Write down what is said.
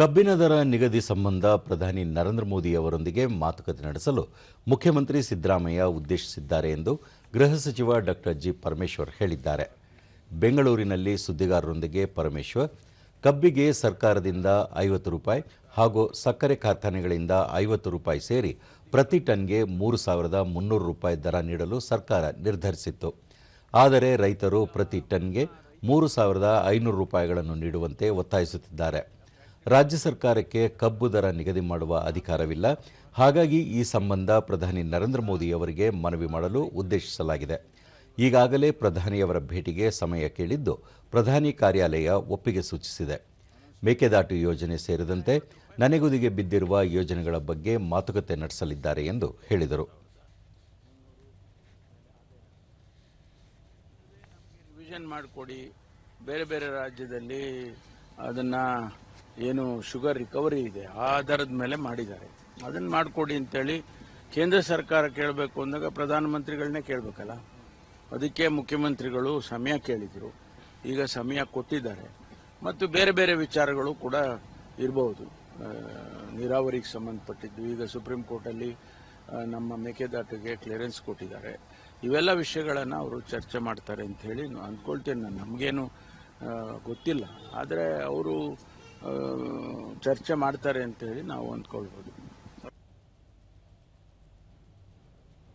ಕಬ್ಬಿನ ದರ ನಿಗದಿ ಸಂಬಂಧ ಪ್ರಧಾನಿ ನರೇಂದ್ರ ಮೋದಿ ಅವರೊಂದಿಗೆ ಮಾತುಕತೆ ನಡೆಸಲು ಮುಖ್ಯಮಂತ್ರಿ ಸಿದ್ದರಾಮಯ್ಯ ಉದ್ದೇಶಿಸಿದ್ದಾರೆ ಎಂದು ಗೃಹ ಸಚಿವ ಡಾಕ್ಟರ್ ಜಿ ಪರಮೇಶ್ವರ್ ಹೇಳಿದ್ದಾರೆ. ಬೆಂಗಳೂರಿನಲ್ಲಿ ಸುದ್ದಿಗಾರರೊಂದಿಗೆ ಪರಮೇಶ್ವರ್, ಕಬ್ಬಿಗೆ ಸರ್ಕಾರದಿಂದ ಐವತ್ತು ರೂಪಾಯಿ ಹಾಗೂ ಸಕ್ಕರೆ ಕಾರ್ಖಾನೆಗಳಿಂದ ಐವತ್ತು ರೂಪಾಯಿ ಸೇರಿ ಪ್ರತಿ ಟನ್ಗೆ ಮೂರು ಸಾವಿರದ ಮುನ್ನೂರು ರೂಪಾಯಿ ದರ ನೀಡಲು ಸರ್ಕಾರ ನಿರ್ಧರಿಸಿತ್ತು. ಆದರೆ ರೈತರು ಪ್ರತಿ ಟನ್ಗೆ ಮೂರು ಸಾವಿರದ ಐನೂರು ರೂಪಾಯಿಗಳನ್ನು ನೀಡುವಂತೆ ಒತ್ತಾಯಿಸುತ್ತಿದ್ದಾರೆ. ರಾಜ್ಯ ಸರ್ಕಾರಕ್ಕೆ ಕಬ್ಬು ದರ ನಿಗದಿ ಮಾಡುವ ಅಧಿಕಾರವಿಲ್ಲ. ಹಾಗಾಗಿ ಈ ಸಂಬಂಧ ಪ್ರಧಾನಿ ನರೇಂದ್ರ ಮೋದಿ ಅವರಿಗೆ ಮನವಿ ಮಾಡಲು ಉದ್ದೇಶಿಸಲಾಗಿದೆ. ಈಗಾಗಲೇ ಪ್ರಧಾನಿಯವರ ಭೇಟಿಗೆ ಸಮಯ ಕೇಳಿದ್ದು ಪ್ರಧಾನಿ ಕಾರ್ಯಾಲಯ ಒಪ್ಪಿಗೆ ಸೂಚಿಸಿದೆ. ಮೇಕೆದಾಟು ಯೋಜನೆ ಸೇರಿದಂತೆ ನನೆಗುದಿಗೆ ಬಿದ್ದಿರುವ ಯೋಜನೆಗಳ ಬಗ್ಗೆ ಮಾತುಕತೆ ನಡೆಸಲಿದ್ದಾರೆ ಎಂದು ಹೇಳಿದರು. ಮಾಡಿಕೊಡಿ. ಬೇರೆ ಬೇರೆ ರಾಜ್ಯದಲ್ಲಿ ಅದನ್ನ ಏನು ಶುಗರ್ ರಿಕವರಿ ಇದೆ, ಆ ಆಧಾರದ ಮೇಲೆ ಮಾಡಿದ್ದಾರೆ. ಅದನ್ನ ಮಾಡಿಕೊಡಿ ಅಂತೇಳಿ ಕೇಂದ್ರ ಸರ್ಕಾರ ಕೇಳಬೇಕು ಅಂದಾಗ ಪ್ರಧಾನಮಂತ್ರಿಗಳನ್ನೇ ಕೇಳಬೇಕಲ್ಲ. ಅದಕ್ಕೆ ಮುಖ್ಯಮಂತ್ರಿಗಳು ಸಮಯ ಕೇಳಿದರು. ಈಗ ಸಮಯ ಕೊಟ್ಟಿದ್ದಾರೆ. ಮತ್ತು ಬೇರೆ ಬೇರೆ ವಿಚಾರಗಳು ಕೂಡ ಇರಬಹುದು ನೀರಾವರಿಗೆ ಸಂಬಂಧಪಟ್ಟಿದ್ದು, ಈಗ ಸುಪ್ರೀಂ ಕೋರ್ಟಲ್ಲಿ ನಮ್ಮ ಮೇಕೆದಾಟಿಗೆ ಕ್ಲಿಯರೆನ್ಸ್ ಕೊಟ್ಟಿದ್ದಾರೆ. ಇವೆಲ್ಲ ವಿಷಯಗಳನ್ನು ಅವರು ಚರ್ಚೆ ಮಾಡ್ತಾರೆ ಅಂತ ಹೇಳಿ ಅಂದ್ಕೊಳ್ತೇನೆ ನಾನು. ನಮಗೇನು ಗೊತ್ತಿಲ್ಲ. ಆದರೆ ಅವರು ಚರ್ಚೆ ಮಾಡ್ತಾರೆ ಅಂತ ಹೇಳಿ ನಾವು ಅಂದ್ಕೊಳ್ಬೋದು.